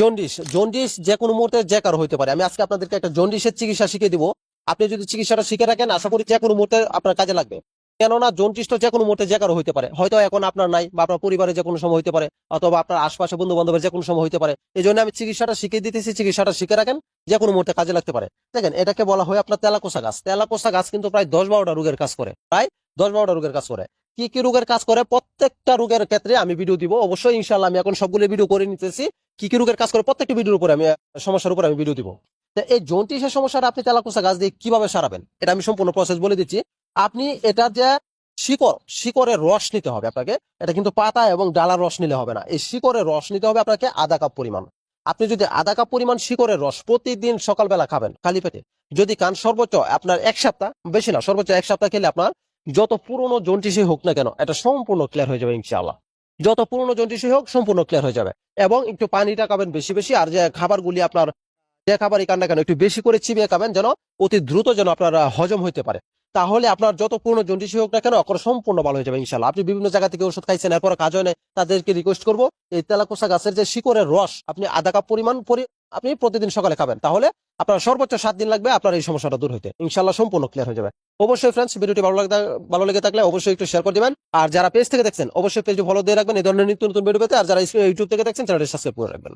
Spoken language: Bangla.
জন্ডিস জন্ডিস যে কোনো মুহূর্তে যে কারও হইতে পারে। আমি আজকে আপনাদেরকে একটা জন্ডিসের চিকিৎসা শিখিয়ে দিব। আপনি যদি চিকিৎসাটা শিখে রাখেন আশা করি যে কোনো মুহূর্তে আপনার কাজে লাগবে। কেননা জন্ডিস তো যে কোনো মুহূর্তে যে কারও হইতে পারে। হয়তো এখন আপনার নাই বা আপনার পরিবারে যে কোনো সময় হইতে পারে, অথবা আপনার আশপাশে বন্ধু বান্ধবের যে কোনো সময় হইতে পারে। এই জন্য আমি চিকিৎসাটা শিখিয়ে দিতেছি, চিকিৎসাটা শিখে রাখেন, যে কোনো মুহূর্তে কাজে লাগতে পারে। দেখেন, এটাকে বলা হয় আপনার তেলাকোষা গাছ। তেলাকোষা গাছ কিন্তু প্রায় দশ বারোটা রোগের কাজ করে। প্রায় দশ বারোটা রোগের কাজ করে। কি কি রোগের কাজ করে, প্রত্যেকটা রোগের ক্ষেত্রে আমি ভিডিও দিব। অবশ্যই ইনশাল্লাহ আমি এখন সবগুলো ভিডিও করে নিতেছি। কি কি রোগের কাজ করে, প্রত্যেকটা ভিডিওর উপরে আমি সমস্যার উপরে আমি ভিডিও দিব। তো এই জন্টিসের সমস্যাটা আপনি তেলাকোষা গাছ দিয়ে কীভাবে সারাবেন, এটা আমি সম্পূর্ণ প্রসেস বলে দিচ্ছি। আপনি এটা যে শিকড়, শিকড়ের রস নিতে হবে আপনাকে, এটা কিন্তু পাতা এবং ডালার রস নিলে হবে না। এই শিকড়ের রস নিতে হবে আপনাকে আধা কাপ পরিমাণ। আপনি যদি আধা কাপ পরিমাণ শিকড়ের রস প্রতিদিন সকালবেলা খাবেন খালি পেটে, যদি খান সর্বোচ্চ আপনার এক সপ্তাহ, বেশি না, সর্বোচ্চ এক সপ্তাহ খেলে আপনার যত পুরনো জন্টিসই হোক না কেন, এটা সম্পূর্ণ ক্লিয়ার হয়ে যাবে ইনশাআল্লাহ। যত পুরনো জন্টিসই হোক, সম্পূর্ণ ক্লিয়ার হয়ে যাবে। এবং একটু পানিটা খাবেন বেশি বেশি, আর যে খাবারগুলি আপনার, যে খাবারই খান না কেন, একটু বেশি করে চিবিয়ে খাবেন যেন অতি দ্রুত যেন আপনার হজম হইতে পারে। তাহলে আপনার যত পুরনো জন্ডিসই হোক না কেন, অকর সম্পূর্ণ ভালো হয়ে যাবে ইনশাল্লাহ আপনি বিভিন্ন জায়গা থেকে ওষুধ খাইছেন এরপর কাজ হয় না তাদেরকে রিকোয়েস্ট করব, এই তেলাকোষা গাছের যে শিকড়ের রস, আপনি আধা কাপ পরিমাণ পরি আপনি প্রতিদিন সকালে খাবেন। তাহলে আপনার সর্বোচ্চ সাত দিন লাগবে আপনার এই সমস্যাটা দূর হইতে। ইনশাল্লাহ সম্পূর্ণ ক্লিয়ার হয়ে যাবে। অবশ্যই ফ্রেন্ডস ভিডিওটি ভালো লাগে ভালো লেগে থাকলে অবশ্যই একটু শেয়ার করে দেবেন। আর যারা পেজ থেকে দেখছেন, অবশ্যই পেজটি ফলো দিয়ে রাখবেন। এই ধরনের নিত্য নতুন ভিডিও পেতে, আর যারা ইউটিউব থেকে দেখছেন, চ্যানেলটি সাবস্ক্রাইব করে রাখবেন।